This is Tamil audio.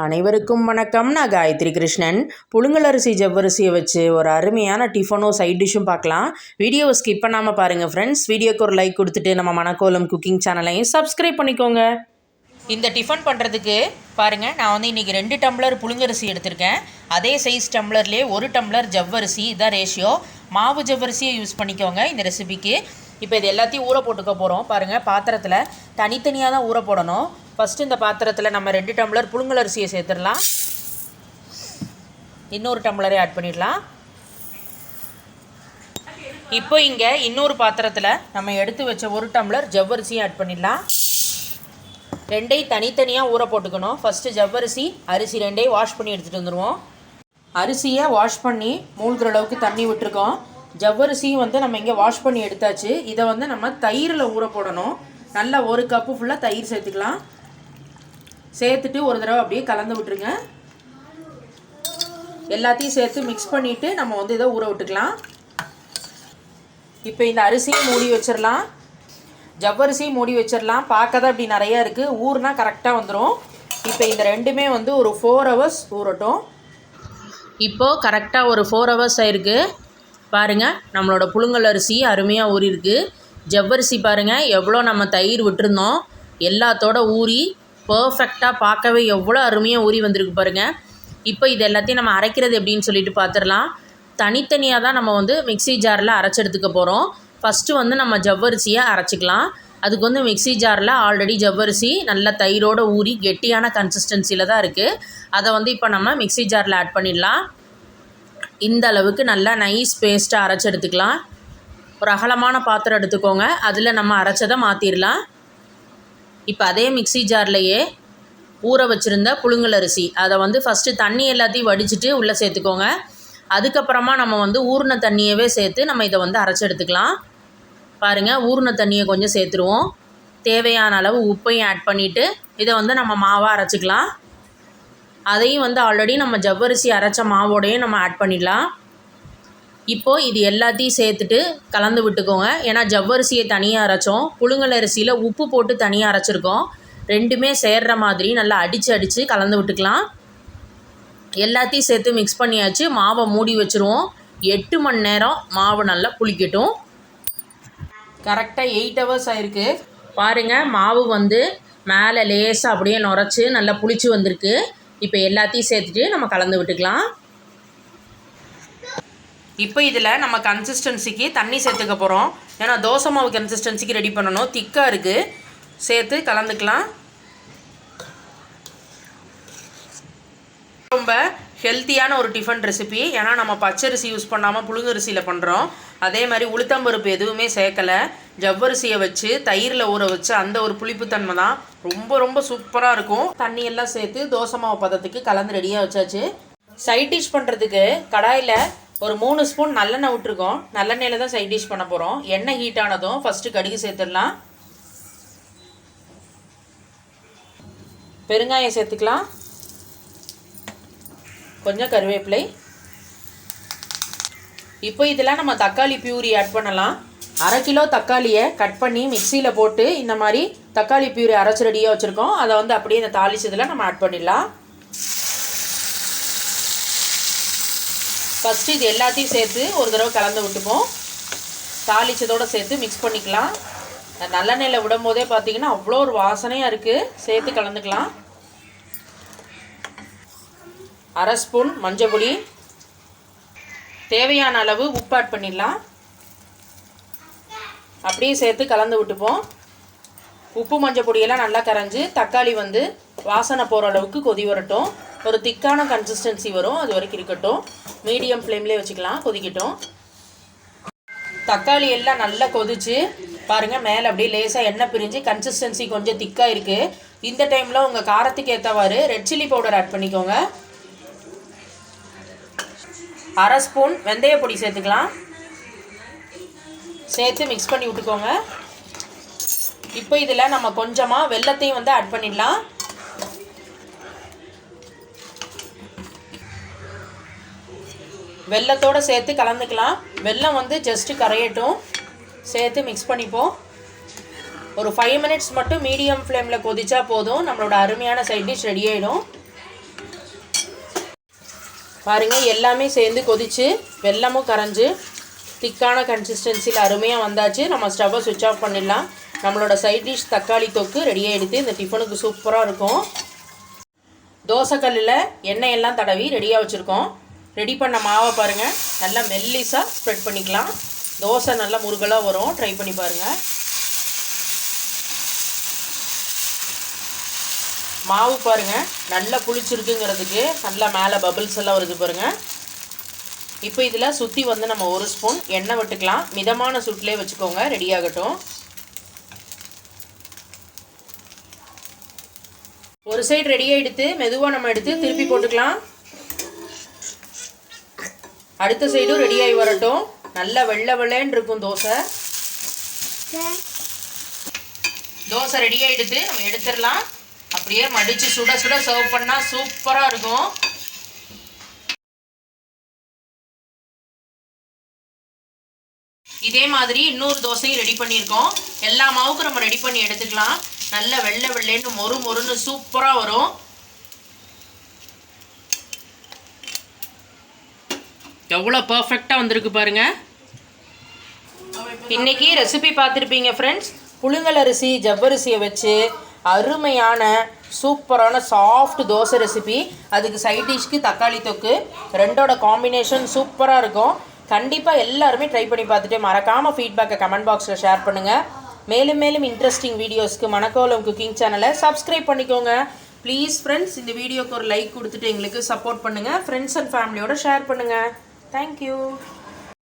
அனைவருக்கும் வணக்கம். நான் காயத்ரி கிருஷ்ணன். புழுங்கலரிசி ஜவ்வரிசியை வச்சு ஒரு அருமையான டிஃபனும் சைட் டிஷ்ஷும் பார்க்கலாம். வீடியோவை ஸ்கிப் பண்ணாமல் பாருங்கள் ஃப்ரெண்ட்ஸ் வீடியோக்கு ஒரு லைக் கொடுத்துட்டு நம்ம மணக்கோலம் குக்கிங் சேனலையும் சப்ஸ்கிரைப் பண்ணிக்கோங்க. இந்த டிஃபன் பண்ணுறதுக்கு பாருங்கள் நான் வந்து இன்றைக்கி ரெண்டு டம்ளர் புழுங்கரிசி எடுத்திருக்கேன். அதே சைஸ் டம்ளர்லேயே ஒரு டம்ளர் ஜவ்வரிசி இதான் ரேஷியோ மாவு ஜவ்வரிசியை யூஸ் பண்ணிக்கோங்க இந்த ரெசிபிக்கு இப்போ இது எல்லாத்தையும் ஊற போட்டுக்க போகிறோம் பாருங்கள் பாத்திரத்தில் தனித்தனியாக தான் ஊற போடணும். ஃபஸ்ட்டு இந்த பாத்திரத்தில் நம்ம ரெண்டு டம்ளர் புழுங்கலரிசியை சேர்த்துடலாம். இன்னொரு டம்ளரே ஆட் பண்ணிடலாம். இப்போ இங்கே இன்னொரு பாத்திரத்தில் நம்ம எடுத்து வச்ச ஒரு டம்ளர் ஜவ்வரிசியும் ஆட் பண்ணிடலாம். ரெண்டையும் தனித்தனியாக ஊற போட்டுக்கணும். ஃபஸ்ட்டு ஜவ்வரிசி அரிசி ரெண்டையும் வாஷ் பண்ணி எடுத்துகிட்டு வந்துடுவோம் அரிசியை வாஷ் பண்ணி மூழ்கிற அளவுக்கு தண்ணி விட்டுருக்கோம். ஜவ்வரிசியும் வந்து நம்ம இங்கே வாஷ் பண்ணி எடுத்தாச்சு. இதை வந்து நம்ம தயிரில் ஊற போடணும். நல்லா ஒரு கப்பு ஃபுல்லாக தயிர் சேர்த்துக்கலாம். சேர்த்துட்டு ஒரு தடவை அப்படியே கலந்து விட்டுருங்க. எல்லாத்தையும் சேர்த்து மிக்ஸ் பண்ணிவிட்டு நம்ம வந்து இதை ஊற விட்டுக்கலாம். இப்போ இந்த அரிசியும் மூடி வச்சிடலாம். ஜவ்வரிசியும் மூடி வச்சிடலாம். பார்க்க தான் இப்படி நிறையா இருக்குது ஊர்னா கரெக்டாக வந்துடும் இப்போ இந்த ரெண்டுமே வந்து ஒரு ஃபோர் ஹவர்ஸ் ஊறட்டும். இப்போது கரெக்டாக ஒரு ஃபோர் ஹவர்ஸ் ஆயிருக்கு. பாருங்கள் நம்மளோட புழுங்கல் அரிசி அருமையாக ஊறிருக்கு ஜவ்வரிசி பாருங்கள் எவ்வளோ நம்ம தயிர் விட்டுருந்தோம். எல்லாத்தோட ஊறி பர்ஃபெக்டாக பார்க்கவே எவ்வளோ அருமையாக ஊறி வந்திருக்கு பாருங்கள் இப்போ இது எல்லாத்தையும் நம்ம அரைக்கிறது எப்படின்னு சொல்லிட்டு பார்த்துடலாம் தனித்தனியாக தான் நம்ம வந்து மிக்ஸி ஜாரில் அரைச்செடுத்துக்க போகிறோம் ஃபஸ்ட்டு வந்து நம்ம ஜவ்வரிசியை அரைச்சிக்கலாம். அதுக்கு வந்து மிக்ஸி ஜாரில் ஆல்ரெடி ஜவ்வரிசி நல்லா தயிரோடு ஊறி கெட்டியான கன்சிஸ்டன்சியில் தான் இருக்குது அதை வந்து இப்போ நம்ம மிக்ஸி ஜாரில் ஆட் பண்ணிடலாம். இந்த அளவுக்கு நல்லா நைஸ் பேஸ்ட்டாக அரைச்சி எடுத்துக்கலாம். ஒரு அகலமான பாத்திரம் எடுத்துக்கோங்க. அதில் நம்ம அரைச்சதை மாற்றிடலாம் இப்போ அதே மிக்ஸி ஜார்லையே ஊற வச்சுருந்த புழுங்கல் அரிசி. அதை வந்து ஃபஸ்ட்டு தண்ணி எல்லாத்தையும் வடிச்சிட்டு உள்ளே சேர்த்துக்கோங்க. அதுக்கப்புறமா நம்ம வந்து ஊறின தண்ணியவே சேர்த்து நம்ம இதை வந்து அரைச்சி எடுத்துக்கலாம். பாருங்கள் ஊறின தண்ணியை கொஞ்சம் சேர்த்துருவோம். தேவையான அளவு உப்பையும் ஆட் பண்ணிவிட்டு இதை வந்து நம்ம மாவாக அரைச்சிக்கலாம். அதையும் வந்து ஆல்ரெடி நம்ம ஜவ்வரிசி அரைச்ச மாவோடையும் நம்ம ஆட் பண்ணிடலாம். இப்போது இது எல்லாத்தையும் சேர்த்துட்டு கலந்து விட்டுக்கோங்க. ஏன்னா ஜவ்வரிசியை தனியாக அரைச்சோம். புழுங்கல் அரிசியில் உப்பு போட்டு தனியாக அரைச்சிருக்கோம். ரெண்டுமே சேர்ற மாதிரி நல்லா அடித்து அடித்து கலந்து விட்டுக்கலாம். எல்லாத்தையும் சேர்த்து மிக்ஸ் பண்ணியாச்சு. மாவை மூடி வச்சுருவோம். எட்டு மணி நேரம் மாவு நல்லா புளிக்கட்டும். கரெக்டாக எயிட் ஹவர்ஸ் ஆயிருக்கு. பாருங்கள் மாவு வந்து மேலே லேசாக அப்படியே நுரைச்சி நல்லா புளிச்சு வந்திருக்கு. இப்போ எல்லாத்தையும் சேர்த்துட்டு நம்ம கலந்து விட்டுக்கலாம். இப்போ இதில் நம்ம கன்சிஸ்டன்சிக்கு தண்ணி சேர்த்துக்க போகிறோம் ஏன்னா தோசை மாவு கன்சிஸ்டன்சிக்கு ரெடி பண்ணணும். திக்காக இருக்குது சேர்த்து கலந்துக்கலாம். ரொம்ப ஹெல்த்தியான ஒரு டிஃபன் ரெசிபி ஏன்னா நம்ம பச்சரிசி யூஸ் பண்ணாமல் புழுங்கரிசியில் பண்ணுறோம் அதே மாதிரி உளுத்தம்பருப்பு எதுவுமே சேர்க்கலை. ஜவ்வரிசியை வச்சு தயிரில் ஊற வச்சு அந்த ஒரு புளிப்புத்தன்மை தான். ரொம்ப ரொம்ப சூப்பராக இருக்கும். தண்ணியெல்லாம் சேர்த்து தோசை மாவு பதத்துக்கு கலந்து ரெடியாக வச்சாச்சு. சைட் டிஷ் பண்ணுறதுக்கு கடாயில் ஒரு மூணு ஸ்பூன் நல்லெண்ணெய் விட்டுருக்கோம். நல்லெண்ணெயில் தான் சைட் டிஷ் பண்ண போகிறோம் எண்ணெய் ஹீட் ஆனதும் ஃபஸ்ட்டு கடுகு சேர்த்துடலாம். பெருங்காயம் சேர்த்துக்கலாம். கொஞ்சம் கருவேப்பிலை. இப்போ இதெல்லாம் நம்ம தக்காளி பியூரி ஆட் பண்ணலாம். அரை கிலோ தக்காளியை கட் பண்ணி மிக்சியில் போட்டு இந்த மாதிரி தக்காளி பியூரி அரைச்சி ரெடியாக வச்சுருக்கோம். அதை வந்து அப்படியே இந்த தாளிச்சதில் நம்ம ஆட் பண்ணிடலாம். ஃபஸ்ட்டு இது எல்லாத்தையும் சேர்த்து ஒரு தடவை கலந்து விட்டுப்போம். தாளிச்சதோடு சேர்த்து மிக்ஸ் பண்ணிக்கலாம். நல்லெண்ணெயில் விடும் போதே பார்த்தீங்கன்னா அவ்வளோ ஒரு வாசனையாக இருக்குது சேர்த்து கலந்துக்கலாம். அரை ஸ்பூன் மஞ்சள் பொடி. தேவையான அளவு உப்பு ஆட் பண்ணிடலாம். அப்படியே சேர்த்து கலந்து விட்டுப்போம். உப்பு மஞ்சள் பொடியெல்லாம் நல்லா கரைஞ்சி தக்காளி வந்து வாசனை போகிற அளவுக்கு கொதி வரட்டும். ஒரு திக்கான கன்சிஸ்டன்சி வரும். அது வரைக்கும் இருக்கட்டும். மீடியம் ஃப்ளேம்லேயே வச்சுக்கலாம். கொதிக்கட்டும். தக்காளி எல்லாம் நல்லா கொதிச்சு பாருங்கள் மேலே அப்படியே லேசாக எண்ணெய் பிரிஞ்சு கன்சிஸ்டன்சி கொஞ்சம் திக்காக இருக்குது இந்த டைமில் உங்கள் காரத்துக்கு ஏற்றவாறு ரெட் சில்லி பவுடர் ஆட் பண்ணிக்கோங்க. அரை ஸ்பூன் வெந்தய பொடி சேர்த்துக்கலாம். சேர்த்து மிக்ஸ் பண்ணி விட்டுக்கோங்க. இப்போ இதில் நம்ம கொஞ்சமாக வெள்ளத்தையும் வந்து ஆட் பண்ணிடலாம். வெள்ளத்தோடு சேர்த்து கலந்துக்கலாம். வெல்லம் வந்து ஜஸ்ட்டு கரையட்டும். சேர்த்து மிக்ஸ் பண்ணிப்போம். ஒரு ஃபைவ் மினிட்ஸ் மட்டும் மீடியம் ஃப்ளேமில் கொதிச்சா போதும். நம்மளோட அருமையான சைட் டிஷ் ரெடி ஆகிடும் பாருங்கள் எல்லாமே சேர்ந்து கொதிச்சு வெல்லமும் கரைஞ்சி திக்கான கன்சிஸ்டன்சியில் அருமையாக வந்தாச்சு. நம்ம ஸ்டவ்வை சுவிட்ச் ஆஃப் பண்ணிடலாம். நம்மளோட சைட் டிஷ் தக்காளி தொக்கு ரெடி ஆகிடுது இந்த டிஃபனுக்கு சூப்பராக இருக்கும். தோசைக்கல்லில் எண்ணெய் எல்லாம் தடவி ரெடியாக வச்சுருக்கோம். ரெடி பண்ண மாவை பாருங்கள் நல்லா மெல்லிஸாக ஸ்ப்ரெட் பண்ணிக்கலாம். தோசை நல்லா முருகலாக வரும். ட்ரை பண்ணி பாருங்கள் மாவு பாருங்கள் நல்லா புளிச்சிருக்குங்கிறதுக்கு நல்லா மேலே பபிள்ஸ் எல்லாம் வருது பாருங்கள் இப்போ இதில் சுற்றி வந்து நம்ம ஒரு ஸ்பூன் எண்ணெய் விட்டுக்கலாம். மிதமான சுட்டிலே வச்சுக்கோங்க. ரெடி ஆகட்டும். ஒரு சைடு ரெடியாக எடுத்து மெதுவாக நம்ம எடுத்து திருப்பி போட்டுக்கலாம். அடுத்த சைடும் ரெடி ஆகி வரட்டும். நல்லா வெள்ளை வெள்ளைன்னு இருக்கும் தோசை. தோசை ரெடி ஆகிடுது நம்ம எடுத்துடலாம். அப்படியே மடித்து சுட சுட சர்வ் பண்ணால் சூப்பராக இருக்கும். இதே மாதிரி இன்னொரு தோசையும் ரெடி பண்ணியிருக்கோம். எல்லா மாவுக்கும் நம்ம ரெடி பண்ணி எடுத்துக்கலாம். நல்ல வெள்ளை வெள்ளைன்னு மொறு மொறுன்னு சூப்பராக வரும். எவ்வளோ பர்ஃபெக்டாக வந்திருக்கு பாருங்கள் இன்னைக்கு ரெசிபி பார்த்துருப்பீங்க ஃப்ரெண்ட்ஸ் புழுங்கல் அரிசி ஜவ்வரிசியை வச்சு அருமையான சூப்பரான சாஃப்ட் தோசை ரெசிபி அதுக்கு சைட் டிஷ்க்கு தக்காளி தொக்கு. ரெண்டோட காம்பினேஷன் சூப்பராக இருக்கும். கண்டிப்பாக எல்லாருமே ட்ரை பண்ணி பார்த்துட்டு மறக்காமல் ஃபீட்பேக்கை கமெண்ட் பாக்ஸில் ஷேர் பண்ணுங்கள் மேலும் மேலும் இன்ட்ரெஸ்டிங் வீடியோஸ்க்கு மணக்கோலம் குக்கிங் சேனலை சப்ஸ்கிரைப் பண்ணிக்கோங்க. ப்ளீஸ் ஃப்ரெண்ட்ஸ் இந்த வீடியோக்கு ஒரு லைக் கொடுத்துட்டு எங்களுக்கு சப்போர்ட் பண்ணுங்கள் ஃப்ரெண்ட்ஸ் அண்ட் ஃபேமிலியோட ஷேர் பண்ணுங்கள் thank you.